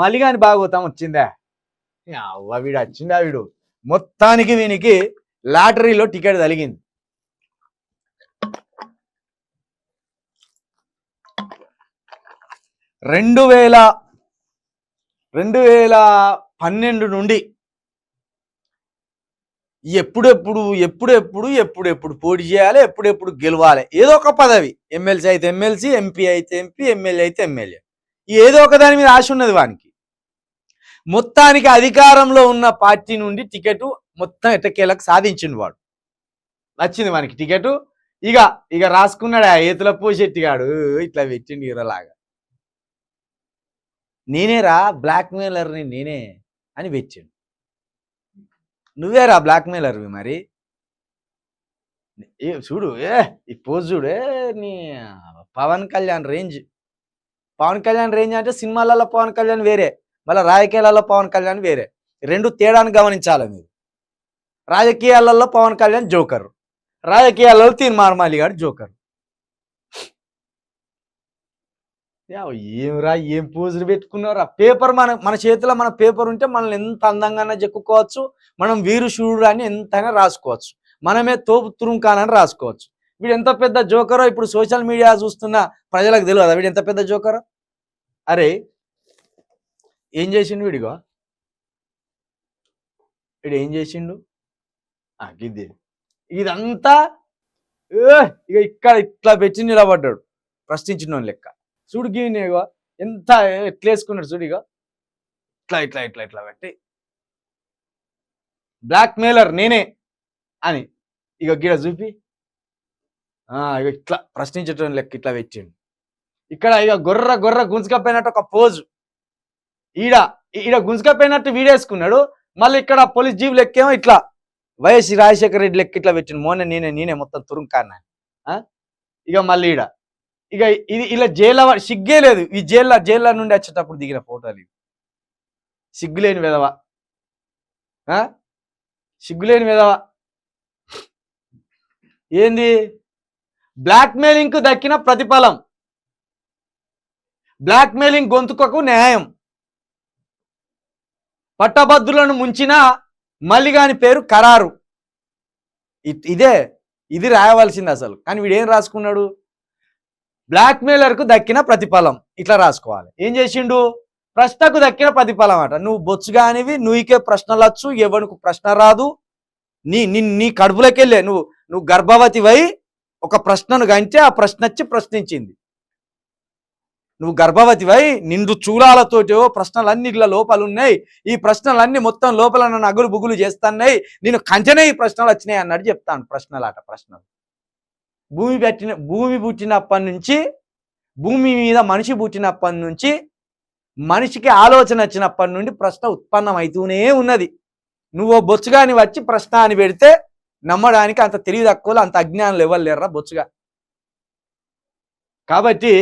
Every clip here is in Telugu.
మలిగాని భాగవతం వచ్చిందా? అవ్వ వీడు వచ్చిందా వీడు? మొత్తానికి వీనికి లాటరీలో టికెట్ తలిగింది రెండు వేల రెండు వేల పన్నెండు నుండి ఎప్పుడెప్పుడు ఎప్పుడెప్పుడు ఎప్పుడెప్పుడు పోటీ చేయాలి ఎప్పుడెప్పుడు గెలవాలి? ఏదో ఒక పదవి. ఎమ్మెల్సీ అయితే ఎమ్మెల్సీ ఎంపీ అయితే ఎంపీ ఎమ్మెల్యే అయితే ఎమ్మెల్యే. ఏదో ఒక దాని మీద ఆశ ఉన్నది వానికి. మొత్తానికి అధికారంలో ఉన్న పార్టీ నుండి టికెట్ మొత్తం ఎట్టకేలకు సాధించిండు వాడు. నచ్చింది మనకి టికెట్. ఇక ఇక రాసుకున్నాడు ఆ ఏతుల పోషెట్టిగాడు ఇట్లా పెట్టిండు ఇరలాగా నేనేరా బ్లాక్మెయిలర్ని నేనే అని పెట్టిండు. నువ్వేరా బ్లాక్మెయిలర్వి మరి. ఏ చూడు ఏ ఈ పోజ్ చూడు ఏ నీ పవన్ కళ్యాణ్ రేంజ్. పవన్ కళ్యాణ్ రేంజ్ అంటే సినిమాలలో పవన్ కళ్యాణ్ వేరే. మళ్ళీ రాజకీయాలలో పవన్ కళ్యాణ్ వేరే. రెండు తేడాను గమనించాలి మీరు. రాజకీయాలలో పవన్ కళ్యాణ్ జోకర్. రాజకీయాలలో తీర్మానమాలి గారు జోకర్. ఏమిరా ఏం పూజలు పెట్టుకున్నారా పేపర్ మన మన చేతిలో మన పేపర్ ఉంటే మనల్ని ఎంత అందంగానే చెక్కుకోవచ్చు. మనం వీరు శూరుడు అని ఎంతైనా రాసుకోవచ్చు. మనమే తోపు తురుంకానని రాసుకోవచ్చు. వీడు ఎంత పెద్ద జోకరో ఇప్పుడు సోషల్ మీడియా చూస్తున్న ప్రజలకు తెలియదా? వీడు ఎంత పెద్ద జోకరో? అరే ఏం చేసిండు వీడిగో? వీడు ఏం చేసిండు? ఆ, ఇదంతా ఏ, ఇక ఇక్కడ ఇట్లా పెట్టి నిలబడ్డాడు. ప్రశ్నించిన లెక్క. చూడు గీనేగో ఎంత ఎట్లా వేసుకున్నాడు చూడు ఇక ఇట్లా ఇట్లా ఇట్లా ఇట్లా పెట్టి. బ్లాక్ మెయిలర్ నేనే అని. ఇక గిడ చూపి. ఇక ఇట్లా ప్రశ్నించడం లెక్క ఇట్లా పెట్టిండు. ఇక్కడ ఇక గొర్ర గొర్ర గుంజుకపోయినట్టు ఒక పోజు. ఈడ ఈడ గుంజుకపోయినట్టు వీడేసుకున్నాడు మళ్ళీ ఇక్కడ పోలీస్ జీబు లెక్కేమో ఇట్లా వైఎస్ రాజశేఖర రెడ్డి లెక్క ఇట్లా పెట్టిన మోనే నేనే నేనే మొత్తం తురుంకాన్నా ఇక మళ్ళీ ఈడ. ఇక ఇది ఇలా జైల్లో సిగ్గే లేదు. ఈ జైల్లో జైల్లో నుండి వచ్చేటప్పుడు దిగిన ఫోటోలు ఇవి. సిగ్గులేని విధవ. సిగ్గులేని విధవ. ఏంది? బ్లాక్మెయిలింగ్కు దక్కిన ప్రతిఫలం. బ్లాక్మెయిలింగ్ గొంతుకకు న్యాయం. పట్టభద్రులను ముంచిన మల్లిగాని పేరు ఖరారు. ఇ- ఇదే ఇది రాయవలసింది అసలు. కానీ వీడేం రాసుకున్నాడు? బ్లాక్మెయిలర్కు దక్కిన ప్రతిఫలం. ఇట్లా రాసుకోవాలి. ఏం చేసిండు? ప్రశ్నకు దక్కిన ప్రతిఫలం అట. నువ్వు బొచ్చు కానివి నువ్వుకే ప్రశ్నలు వచ్చు ఎవరికి ప్రశ్న రాదు. నీ నీ నీ కడుపులోకెళ్ళే నువ్వు నువ్వు గర్భవతివై ఒక ప్రశ్నను గంటే ఆ ప్రశ్న వచ్చి ప్రశ్నించింది. నువ్వు గర్భవతివై నిండు చూలాలతోటో ప్రశ్నలన్నీ ఇట్లా లోపాలు ఉన్నాయి ఈ ప్రశ్నలన్నీ మొత్తం లోపల నన్ను అగులు బుగులు చేస్తున్నాయి. నేను కంచెనే ఈ ప్రశ్నలు వచ్చినాయి అన్నట్టు చెప్తాను ప్రశ్నలాట ప్రశ్నలు. భూమి పెట్టిన భూమి పుట్టినప్పటి నుంచి భూమి మీద మనిషి పుట్టినప్పటి నుంచి మనిషికి ఆలోచన వచ్చినప్పటి నుండి ప్రశ్న ఉత్పన్నం అవుతూనే ఉన్నది. నువ్వు బొచ్చుగాని వచ్చి ప్రశ్న అని పెడితే నమ్మడానికి అంత తెలివి తక్కువలు అంత అజ్ఞానం లెవెల్ బొచ్చుగా? కాబట్టి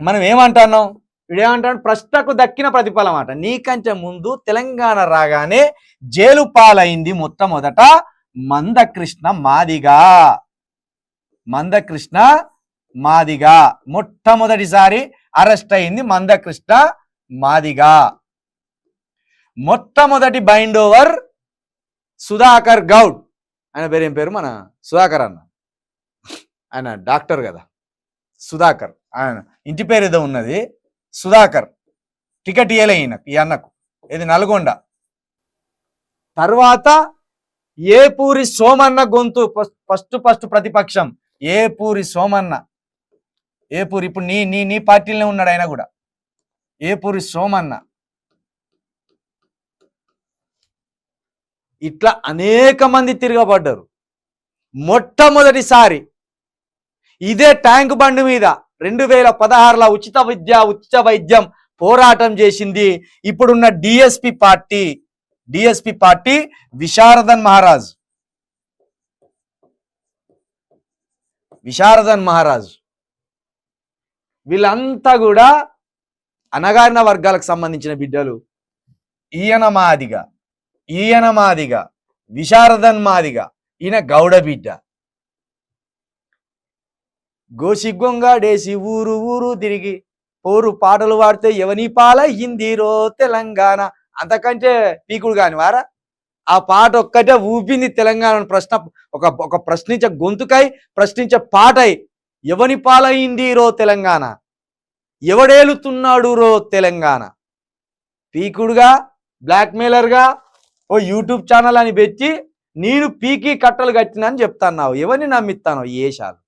మనం ఏమంటున్నాం? వీడేమంటాడు ప్రశ్నకు దక్కిన ప్రతిఫలం అట. నీకంటే ముందు తెలంగాణ రాగానే జైలు పాలైంది మొట్టమొదట మందకృష్ణ మాదిగా. మందకృష్ణ మాదిగా. మొట్టమొదటిసారి అరెస్ట్ అయింది మందకృష్ణ మాదిగా. మొట్టమొదటి బైండ్ ఓవర్ సుధాకర్ గౌడ్. ఆయన పేరు ఏం పేరు? మన సుధాకర్ అన్న. ఆయన డాక్టర్ కదా. సుధాకర్. ఆయన ఇంటి పేరు ఏదో ఉన్నది. సుధాకర్. టికెట్ ఇయ్యలే ఈయనకు ఈ అన్నకు. ఇది నల్గొండ. తర్వాత ఏపూరి సోమన్న గొంతు ఫస్ట్ ఫస్ట్ ప్రతిపక్షం. ఏపూరి సోమన్న. ఏపూరి ఇప్పుడు నీ నీ నీ పార్టీలోనే ఉన్నాడు ఆయన కూడా. ఏపూరి సోమన్న. ఇట్లా అనేక మంది తిరగబడ్డారు. మొట్టమొదటిసారి ఇదే ట్యాంక్ బండి మీద రెండు వేల పదహారులో ఉచిత విద్య ఉచిత వైద్యం పోరాటం చేసింది ఇప్పుడున్న DSP party. DSP party Visharadan Maharaj. Visharadan Maharaj. వీళ్ళంతా కూడా అనగారిన వర్గాలకు సంబంధించిన బిడ్డలు. ఈయన మాదిగా ఈయన మాదిగా విశారదన్ మాదిగా ఈయన గౌడ బిడ్డ. గోసిగ్గొంగాడేసి ఊరు ఊరు తిరిగి పోరు పాటలు పాడితే ఎవని పాల హిందీరో తెలంగాణ. అంతకంటే పీకుడు కాని వారా? ఆ పాట ఒక్కటే ఊపింది తెలంగాణ ప్రశ్న ఒక ఒక ప్రశ్నించే గొంతుకై ప్రశ్నించే పాటై ఎవని పాలైంది రో తెలంగాణ? ఎవడేలుతున్నాడు రో తెలంగాణ? పీకుడుగా బ్లాక్మెయిలర్గా ఓ యూట్యూబ్ ఛానల్ అని పెట్టి నేను పీకి కట్టలు కట్టినా అని చెప్తున్నావు. ఎవరిని నమ్మిస్తాను? ఏషాలు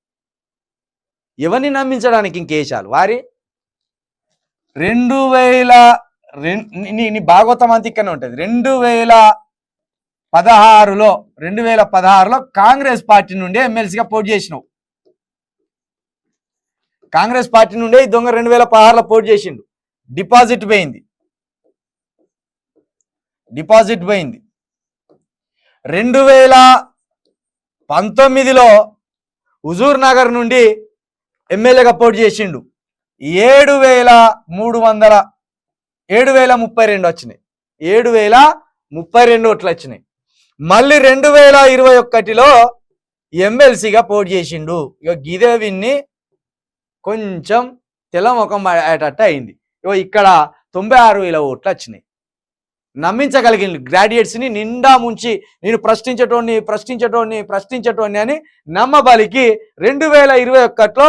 ఎవరిని నమ్మించడానికి ఇంకేశాలు వారి? రెండు వేల రెండు నీ భాగవతం అంత ఇక్కడనే ఉంటుంది. రెండు వేల పదహారులో రెండు వేల పదహారులో కాంగ్రెస్ పార్టీ నుండి ఎమ్మెల్సీగా పోటీ చేసినావు. కాంగ్రెస్ పార్టీ నుండే ఈ దొంగ రెండు వేల పదహారులో పోటీ చేసిండు. డిపాజిట్ పోయింది. డిపాజిట్ పోయింది. రెండు వేల పంతొమ్మిదిలో హుజూర్ నగర్ నుండి ఎమ్మెల్యేగా పోటీ చేసిండు. ఏడు వేల మూడు వందల ఏడు వేల ముప్పై రెండు వచ్చినాయి. ఏడు వేల ముప్పై రెండు ఓట్లు వచ్చినాయి. మళ్ళీ రెండు వేల ఇరవై ఒకటిలో ఎమ్మెల్సీగా పోటీ చేసిండు. ఇక గిదే విన్ని కొంచెం తెల్లముఖం అయ్యేటట్టు అయింది. ఇగో ఇక్కడ తొంభై ఆరు వేల ఓట్లు వచ్చినాయి. నమ్మించగలిగింది గ్రాడ్యుయేట్స్ని నిండా ముంచి నేను ప్రశ్నించటోని ప్రశ్నించటోని ప్రశ్నించటోని అని నమ్మబలికి రెండు వేల ఇరవై ఒకటిలో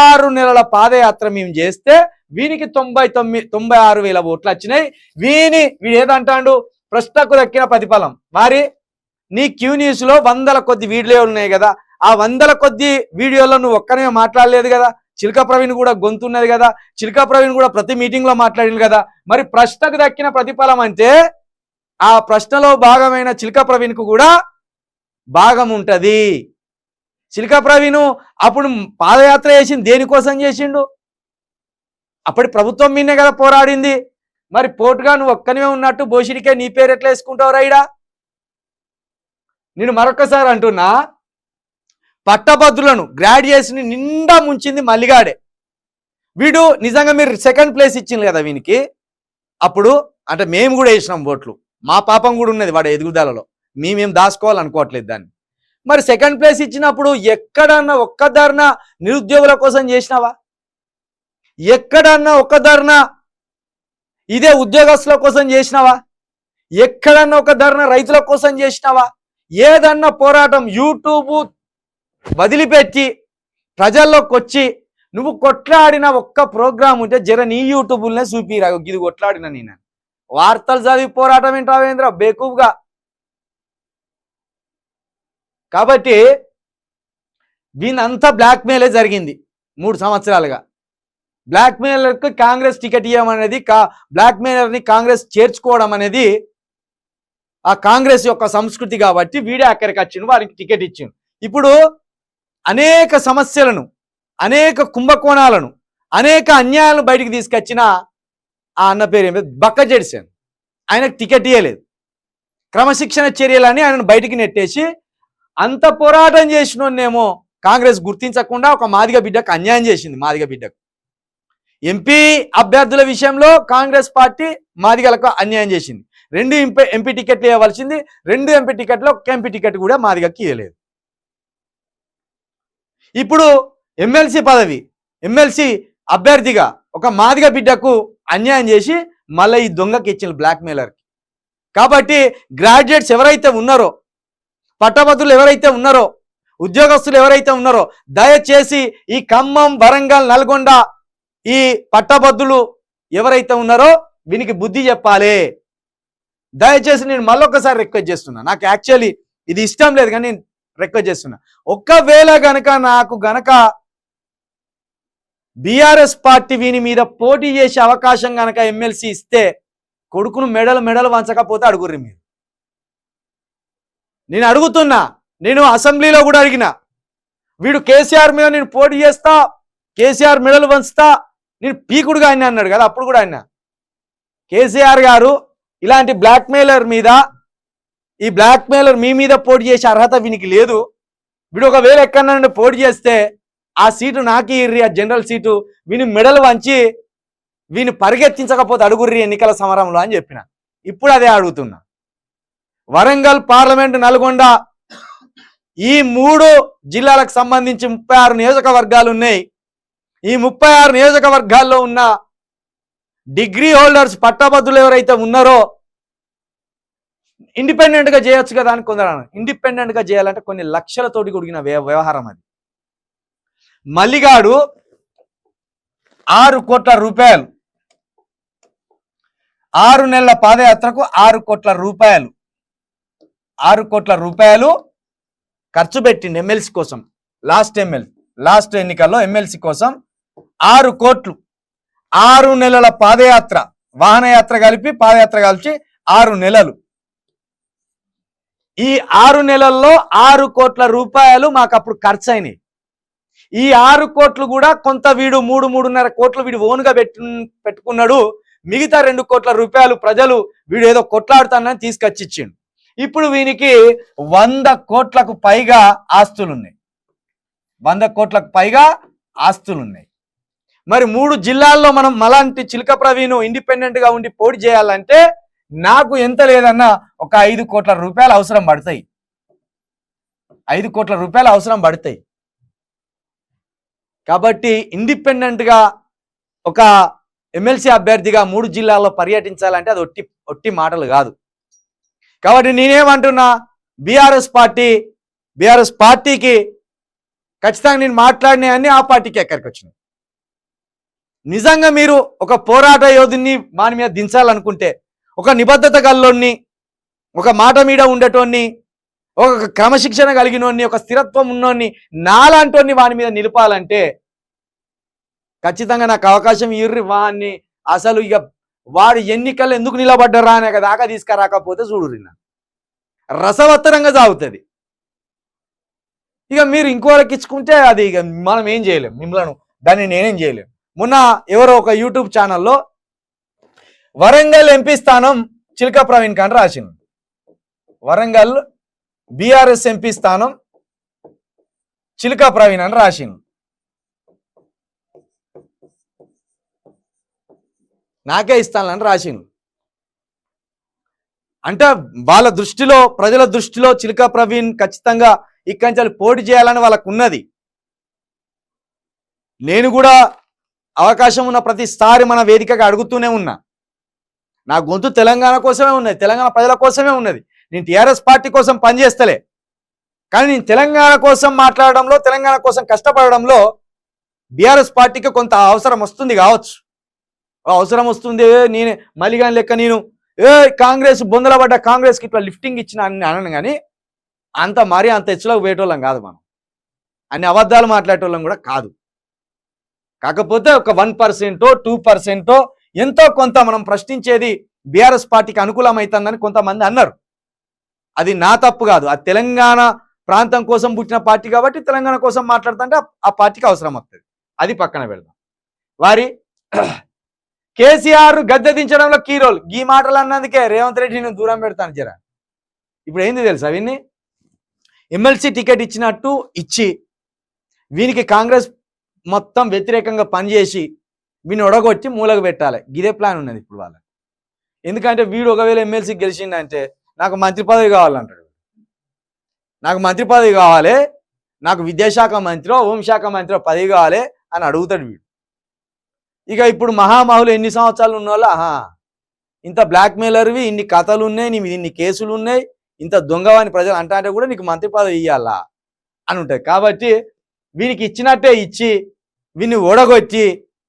ఆరు నెలల పాదయాత్ర మేము చేస్తే వీనికి తొంభై తొమ్మిది తొంభై ఆరు వేల ఓట్లు వచ్చినాయి. వీని వీడు ఏదంటాడు? ప్రశ్నకు దక్కిన ప్రతిఫలం. మరి నీ క్యూ న్యూస్లో వందల కొద్ది వీడియోలు ఉన్నాయి కదా. ఆ వందల కొద్ది వీడియోలో నువ్వు ఒక్కనే మాట్లాడలేదు కదా. చిలక ప్రవీణ్ కూడా గొంతున్నది కదా. చిల్క ప్రవీణ్ కూడా ప్రతి మీటింగ్లో మాట్లాడింది కదా. మరి ప్రశ్నకు దక్కిన ప్రతిఫలం అంటే ఆ ప్రశ్నలో భాగమైన చిల్క ప్రవీణ్కు కూడా భాగం ఉంటది. చిల్క ప్రవీణ్ అప్పుడు పాదయాత్ర చేసింది దేనికోసం చేసిండు? అప్పటి ప్రభుత్వం మీదే కదా పోరాడింది. మరి పోటుగా నువ్వు ఒక్కనివే ఉన్నట్టు బోషిడికే నీ పేరు ఎట్లా వేసుకుంటావు రైడా నేను మరొకసారి అంటున్నా పట్టభద్రులను గ్రాడ్యుయేషన్ నిండా ముంచింది మల్లిగాడే. వీడు నిజంగా మీరు సెకండ్ ప్లేస్ ఇచ్చింది కదా వీనికి. అప్పుడు అంటే మేము కూడా వేసినాం ఓట్లు. మా పాపం కూడా ఉన్నది వాడు ఎదుగుదలలో. మేమేం దాచుకోవాలనుకోవట్లేదు దాన్ని. మరి సెకండ్ ప్లేస్ ఇచ్చినప్పుడు ఎక్కడన్నా ఒక్క ధర్న నిరుద్యోగుల కోసం చేసినావా? ఎక్కడన్నా ఒక ధర్న ఇదే ఉద్యోగస్తుల కోసం చేసినావా? ఎక్కడన్నా ఒక ధర్న రైతుల కోసం చేసినావా? ఏదన్నా పోరాటం యూట్యూబ్ వదిలిపెట్టి ప్రజల్లోకి వచ్చి నువ్వు కొట్లాడిన ఒక్క ప్రోగ్రామ్ ఉంటే జర నీ యూట్యూబ్లనే చూపిరా ఇది కొట్లాడిన నేను. వార్తలు చదివి పోరాటం ఏంటావేంద్ర బేకూబ్గా కాబట్టి దీనంతా బ్లాక్మెయిలే జరిగింది మూడు సంవత్సరాలుగా. బ్లాక్మెయిలర్కి కాంగ్రెస్ టికెట్ ఇవ్వమనేది కా బ్లాక్మెయిలర్ని కాంగ్రెస్ చేర్చుకోవడం అనేది ఆ కాంగ్రెస్ యొక్క సంస్కృతి కాబట్టి వీడే అక్కడికి వచ్చిండు వారికి టికెట్ ఇచ్చిండు. ఇప్పుడు అనేక సమస్యలను అనేక కుంభకోణాలను అనేక అన్యాయాలను బయటికి తీసుకొచ్చిన ఆ అన్న పేరు ఏమి బక్క జెడ్సన్ ఆయనకు టికెట్ ఇవ్వలేదు క్రమశిక్షణ చర్యలని ఆయనను బయటికి నెట్టేసి అంత పోరాటం చేసినోన్నేమో కాంగ్రెస్ గుర్తించకుండా ఒక మాదిగ బిడ్డకు అన్యాయం చేసింది మాదిగ బిడ్డకు. ఎంపీ అభ్యర్థుల విషయంలో కాంగ్రెస్ పార్టీ మాదిగలకు అన్యాయం చేసింది. రెండు ఎంపీ ఎంపీ టికెట్లు ఇవ్వవలసింది రెండు ఎంపీ టికెట్లు ఒక ఎంపీ టికెట్ కూడా మాదిగకి ఇవ్వలేదు ఇప్పుడు ఎమ్మెల్సీ పదవి ఎమ్మెల్సీ అభ్యర్థిగా ఒక మాదిగ బిడ్డకు అన్యాయం చేసి మళ్ళీ ఈ దొంగకి ఇచ్చిన బ్లాక్మెయిలర్కి కాబట్టి గ్రాడ్యుయేట్స్ ఎవరైతే ఉన్నారో పట్టభద్రులు ఎవరైతే ఉన్నారో ఉద్యోగస్తులు ఎవరైతే ఉన్నారో దయచేసి ఈ ఖమ్మం వరంగల్ నల్గొండ ఈ పట్టభద్రులు ఎవరైతే ఉన్నారో వీనికి బుద్ధి చెప్పాలి. దయచేసి నేను మళ్ళొకసారి రిక్వెస్ట్ చేస్తున్నా. నాకు యాక్చువల్లీ ఇది ఇష్టం లేదు కానీ నేను రిక్వెస్ట్ చేస్తున్నా. ఒక్కవేళ గనక నాకు గనక బీఆర్ఎస్ పార్టీ వీని మీద పోటీ చేసే అవకాశం గనక ఎమ్మెల్సీ ఇస్తే కొడుకును మెడలు మెడలు వంచకపోతే అడుగుర్రి మీరు. నేను అడుగుతున్నా. నేను అసెంబ్లీలో కూడా అడిగిన. వీడు కేసీఆర్ మీద నేను పోటీ చేస్తా కేసీఆర్ మెడలు వంచుతా నేను పీకుడుగా ఆయన అన్నాడు కదా అప్పుడు కూడా ఆయన కేసీఆర్ గారు ఇలాంటి బ్లాక్మెయిలర్ మీద ఈ బ్లాక్మెయిలర్ మీ మీద పోటీ చేసే అర్హత వీనికి లేదు. వీడు ఒకవేళ ఎక్కడన్నా పోటీ చేస్తే ఆ సీటు నాకే ఇర్రి ఆ జనరల్ సీటు వీని మెడలు వంచి వీని పరిగెత్తించకపోతే అడుగుర్రి ఎన్నికల సమరంలో అని చెప్పిన. ఇప్పుడు అదే అడుగుతున్నా. వరంగల్ పార్లమెంట్ నల్గొండ ఈ మూడు జిల్లాలకు సంబంధించి ముప్పై ఆరు నియోజకవర్గాలు ఉన్నాయి. ఈ ముప్పై ఆరు నియోజకవర్గాల్లో ఉన్న డిగ్రీ హోల్డర్స్ పట్టభద్రులు ఎవరైతే ఉన్నారో ఇండిపెండెంట్గా చేయొచ్చు కదా అని కొందరు ఇండిపెండెంట్గా చేయాలంటే కొన్ని లక్షలతోటి కూడిన వ్యవహారం అది. మల్లిగాడు ఆరు కోట్ల రూపాయలు. ఆరు నెలల పాదయాత్రకు ఆరు కోట్ల రూపాయలు. ఆరు కోట్ల రూపాయలు ఖర్చు పెట్టింది ఎమ్మెల్సీ కోసం. లాస్ట్ ఎమ్మెల్సీ లాస్ట్ ఎన్నికల్లో ఎమ్మెల్సీ కోసం ఆరు కోట్లు. ఆరు నెలల పాదయాత్ర వాహనయాత్ర కలిపి పాదయాత్ర కలిపి ఆరు నెలలు. ఈ ఆరు నెలల్లో ఆరు కోట్ల రూపాయలు మాకు అప్పుడు ఖర్చు అయినాయి ఈ ఆరు కోట్లు కూడా కొంత వీడు మూడు మూడున్నర కోట్లు వీడు ఓన్గా పెట్టు పెట్టుకున్నాడు. మిగతా రెండు కోట్ల రూపాయలు ప్రజలు వీడు ఏదో కొట్లాడుతానని తీసుకొచ్చి ఇచ్చిండు ఇప్పుడు వీనికి వంద కోట్లకు పైగా ఆస్తులున్నాయి. వంద కోట్లకు పైగా ఆస్తులున్నాయి. మరి మూడు జిల్లాల్లో మనం మలాంటి చిలక ప్రవీణ్ ఇండిపెండెంట్గా ఉండి పోటీ చేయాలంటే నాకు ఎంత లేదన్నా ఒక ఐదు కోట్ల రూపాయలు అవసరం పడతాయి. ఐదు కోట్ల రూపాయలు అవసరం పడతాయి. కాబట్టి ఇండిపెండెంట్గా ఒక ఎమ్మెల్సీ అభ్యర్థిగా మూడు జిల్లాల్లో పర్యటించాలంటే అది ఒట్టి ఒట్టి మాటలు కాదు. కాబట్టి నేనేమంటున్నా బీఆర్ఎస్ పార్టీ బీఆర్ఎస్ పార్టీకి ఖచ్చితంగా నేను మాట్లాడినాయని ఆ పార్టీకి ఎక్కడికి వచ్చినాయి. నిజంగా మీరు ఒక పోరాట యోధుని మాని మీద దించాలనుకుంటే ఒక నిబద్ధత గల్లోని ఒక మాట మీద ఉండేటోన్ని ఒక క్రమశిక్షణ కలిగినోన్ని ఒక స్థిరత్వం ఉన్నోన్ని నాలాంటోన్ని వాని మీద నిలపాలంటే ఖచ్చితంగా నాకు అవకాశం ఇర్రి వాన్ని అసలు ఇక వాడు ఎన్నికల్లో ఎందుకు నిలబడ్డరా అనే దాకా తీసుకురాకపోతే చూడు రసవత్తరంగా సాగుతుంది. ఇక మీరు ఇంకోళ్ళకి ఇచ్చుకుంటే అది ఇక మనం ఏం చేయలేం. మిమ్మల్ని దాన్ని నేనేం చేయలేం. మొన్న ఎవరో ఒక యూట్యూబ్ ఛానల్లో వరంగల్ ఎంపీ స్థానం చిలక ప్రవీణ్ కాని రాసింది వరంగల్ బీఆర్ఎస్ ఎంపీ స్థానం చిలక ప్రవీణ్ అని రాసింది నాకే ఇస్తానని రాసిండు. అంటే వాళ్ళ దృష్టిలో ప్రజల దృష్టిలో చిలక ప్రవీణ్ ఖచ్చితంగా ఇక్కడి నుంచి పోటీ చేయాలని వాళ్ళకు ఉన్నది. నేను కూడా అవకాశం ఉన్న ప్రతిసారి మన వేదికగా అడుగుతూనే ఉన్నా. నా గొంతు తెలంగాణ కోసమే ఉన్నది తెలంగాణ ప్రజల కోసమే ఉన్నది. నేను టీఆర్ఎస్ పార్టీ కోసం పనిచేస్తలే. కానీ నేను తెలంగాణ కోసం మాట్లాడడంలో తెలంగాణ కోసం కష్టపడడంలో బీఆర్ఎస్ పార్టీకి కొంత అవసరం వస్తుంది కావచ్చు. అవసరం వస్తుంది నేను నేనే మలిగాని లెక్క నేను ఏ కాంగ్రెస్ బొందల పడ్డ కాంగ్రెస్కి ఇట్లా లిఫ్టింగ్ ఇచ్చిన అని అనను కానీ అంత మరీ అంత హెచ్చులోకి పోయేటోళ్ళం కాదు మనం. అన్ని అబద్ధాలు మాట్లాడేటోళ్ళం కూడా కాదు. కాకపోతే ఒక వన్ పర్సెంటో టూ పర్సెంటో ఎంతో కొంత మనం ప్రశ్నించేది బీఆర్ఎస్ పార్టీకి అనుకూలమవుతుందని కొంతమంది అన్నారు. అది నా తప్పు కాదు. ఆ తెలంగాణ ప్రాంతం కోసం పుట్టిన పార్టీ కాబట్టి తెలంగాణ కోసం మాట్లాడుతుంటే ఆ- పార్టీకి అవసరం వస్తుంది. అది పక్కన పెడదాం. వారి కేసీఆర్ గద్దె దించడంలో కీ రోల్. ఈ మాటలు అన్నందుకే రేవంత్ రెడ్డి నేను దూరం పెడతాను జరా. ఇప్పుడు ఏంది తెలుసా విన్ని? ఎమ్మెల్సీ టికెట్ ఇచ్చినట్టు ఇచ్చి వీనికి కాంగ్రెస్ మొత్తం వ్యతిరేకంగా పనిచేసి వీని ఒడగొచ్చి మూలకు పెట్టాలి. ఇదే ప్లాన్ ఉన్నది ఇప్పుడు వాళ్ళ ఎందుకంటే వీడు ఒకవేళ ఎమ్మెల్సీ గెలిచిండంటే నాకు మంత్రి పదవి కావాలంటాడు. నాకు మంత్రి పదవి కావాలి నాకు విద్యాశాఖ మంత్రో హోంశాఖ మంత్రో పదవి కావాలి అని అడుగుతాడు వీడు. ఇక ఇప్పుడు మహామహులు ఎన్ని సంవత్సరాలు ఉన్న వాళ్ళు ఆహా. ఇంత బ్లాక్మెయిలర్వి ఇన్ని కథలు ఉన్నాయి నీ ఇన్ని కేసులు ఉన్నాయి ఇంత దొంగవాని ప్రజలు అంటా అంటే కూడా నీకు మంత్రి పదవి ఇవ్వాలా అని ఉంటుంది. కాబట్టి వీనికి ఇచ్చినట్టే ఇచ్చి వీన్ని ఓడగొచ్చి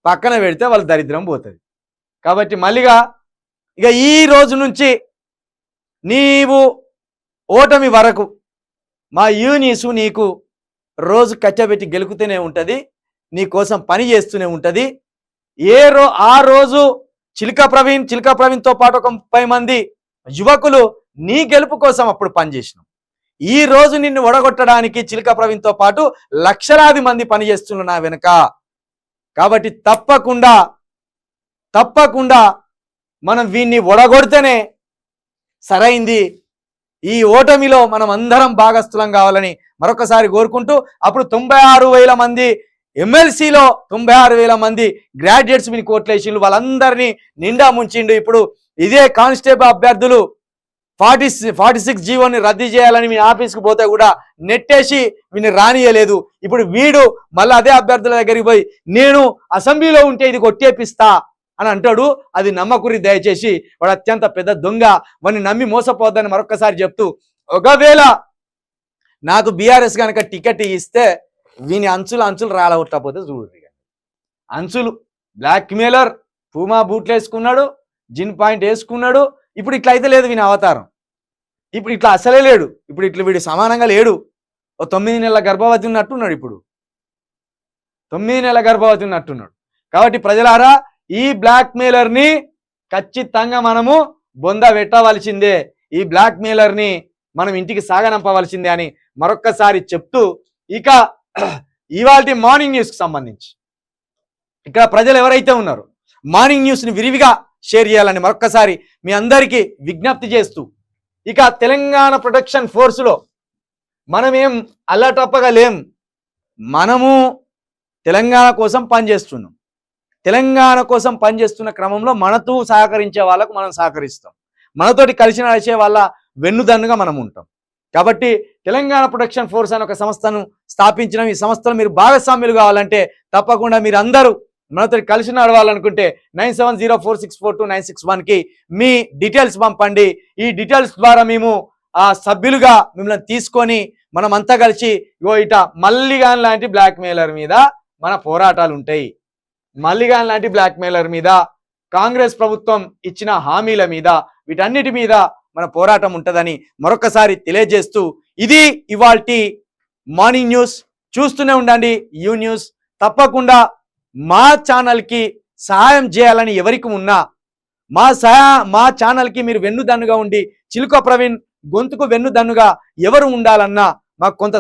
పక్కన పెడితే వాళ్ళ దరిద్రం పోతుంది. కాబట్టి మళ్ళీగా ఇక ఈ రోజు నుంచి నీవు ఓటమి వరకు మా యూనిసు నీకు రోజు కచ్చబెట్టి గెలుకుతూనే ఉంటుంది నీ కోసం పని చేస్తూనే ఉంటుంది. ఏ రో ఆ రోజు చిలుక ప్రవీణ్ చిలుక ప్రవీణ్తో పాటు ఒక ముప్పై మంది యువకులు నీ గెలుపు కోసం అప్పుడు పనిచేసినాం ఈ రోజు నిన్ను ఒడగొట్టడానికి చిలుక ప్రవీణ్తో పాటు లక్షలాది మంది పనిచేస్తున్నారు నా వెనుక. కాబట్టి తప్పకుండా తప్పకుండా మనం వీన్ని ఒడగొడితేనే సరైంది. ఈ ఓటమిలో మనం అందరం భాగస్థులం కావాలని మరొకసారి కోరుకుంటూ అప్పుడు తొంభై ఆరు వేల మంది ఎమ్మెల్సీలో తొంభై ఆరు వేల మంది గ్రాడ్యుయేట్స్ మీ కోట్లేసిండు వాళ్ళందరినీ నిండా ముంచిండు. ఇప్పుడు ఇదే కానిస్టేబుల్ అభ్యర్థులు ఫార్టీ ఫార్టీ సిక్స్ జీవోని రద్దు చేయాలని మీ ఆఫీస్కి పోతే కూడా నెట్టేసి వీని రానియలేదు. ఇప్పుడు వీడు మళ్ళీ అదే అభ్యర్థుల దగ్గరికి పోయి నేను అసెంబ్లీలో ఉంటే ఇది కొట్టేపిస్తా అని అంటాడు. అది నమ్మకురి దయచేసి వాడు అత్యంత పెద్ద దొంగ. వాడిని నమ్మి మోసపోద్దని మరొకసారి చెప్తూ ఒకవేళ నాకు బీఆర్ఎస్ కనుక టికెట్ ఇస్తే వీని అంచులు అంచులు రాలగొట్టకపోతే చూడు అంచులు బ్లాక్మేలర్ పూమా బూట్లు వేసుకున్నాడు జిన్ పాయింట్ వేసుకున్నాడు ఇప్పుడు ఇట్లా అయితే లేదు వీని అవతారం. ఇప్పుడు ఇట్లా అసలే లేడు. ఇప్పుడు ఇట్లా వీడు సమానంగా లేడు. ఓ తొమ్మిది నెలల గర్భవతి ఉన్నట్టున్నాడు ఇప్పుడు. తొమ్మిది నెలల గర్భవతి ఉన్నట్టున్నాడు. కాబట్టి ప్రజలారా ఈ బ్లాక్ మెయిలర్ని ఖచ్చితంగా మనము బొంద పెట్టవలసిందే. ఈ బ్లాక్ మెయిలర్ని మనం ఇంటికి సాగనంపవలసిందే అని మరొక్కసారి చెప్తూ ఇక ఇవాళ మార్నింగ్ న్యూస్కి సంబంధించి. ఇక్కడ ప్రజలు ఎవరైతే ఉన్నారో మార్నింగ్ న్యూస్ని విరివిగా షేర్ చేయాలని మరొక్కసారి మీ అందరికీ విజ్ఞప్తి చేస్తూ ఇక తెలంగాణ ప్రొటెక్షన్ ఫోర్స్లో మనమేం అల్లటప్పగా లేం మనము తెలంగాణ కోసం పనిచేస్తున్నాం. తెలంగాణ కోసం పనిచేస్తున్న క్రమంలో మనతో సహకరించే వాళ్ళకు మనం సహకరిస్తాం. మనతోటి కలిసి నడిచే వాళ్ళ వెన్నుదన్నుగా మనం ఉంటాం. కాబట్టి తెలంగాణ ప్రొటెక్షన్ ఫోర్స్ అనే ఒక సంస్థను స్థాపించడం ఈ సంస్థలో మీరు భాగస్వామ్యులు కావాలంటే తప్పకుండా మీరు అందరూ మనతో కలిసి నడవాలనుకుంటే nine seven zero four six four two nine six వన్కి మీ డీటెయిల్స్ పంపండి. ఈ డీటెయిల్స్ ద్వారా మేము ఆ సభ్యులుగా మిమ్మల్ని తీసుకొని మనం అంతా కలిసి ఇగో ఇట మల్లిగాన్ లాంటి బ్లాక్ మెయిలర్ మీద మన పోరాటాలు ఉంటాయి. మల్లిగాన్ లాంటి బ్లాక్ మెయిలర్ మీద కాంగ్రెస్ ప్రభుత్వం ఇచ్చిన హామీల మీద వీటన్నిటి మీద మన పోరాటం ఉంటుందని మరొకసారి తెలియజేస్తూ ఇది ఇవాల్టి మార్నింగ్ న్యూస్. చూస్తూనే ఉండండి. U News. తప్పకుండా మా ఛానల్కి సహాయం చేయాలని ఎవరికి ఉన్నా మా సహా మా ఛానల్కి మీరు వెన్నుదన్నుగా ఉండి చిలుక ప్రవీణ్ గొంతుకు వెన్నుదన్నుగా ఎవరు ఉండాలన్నా మాకు కొంత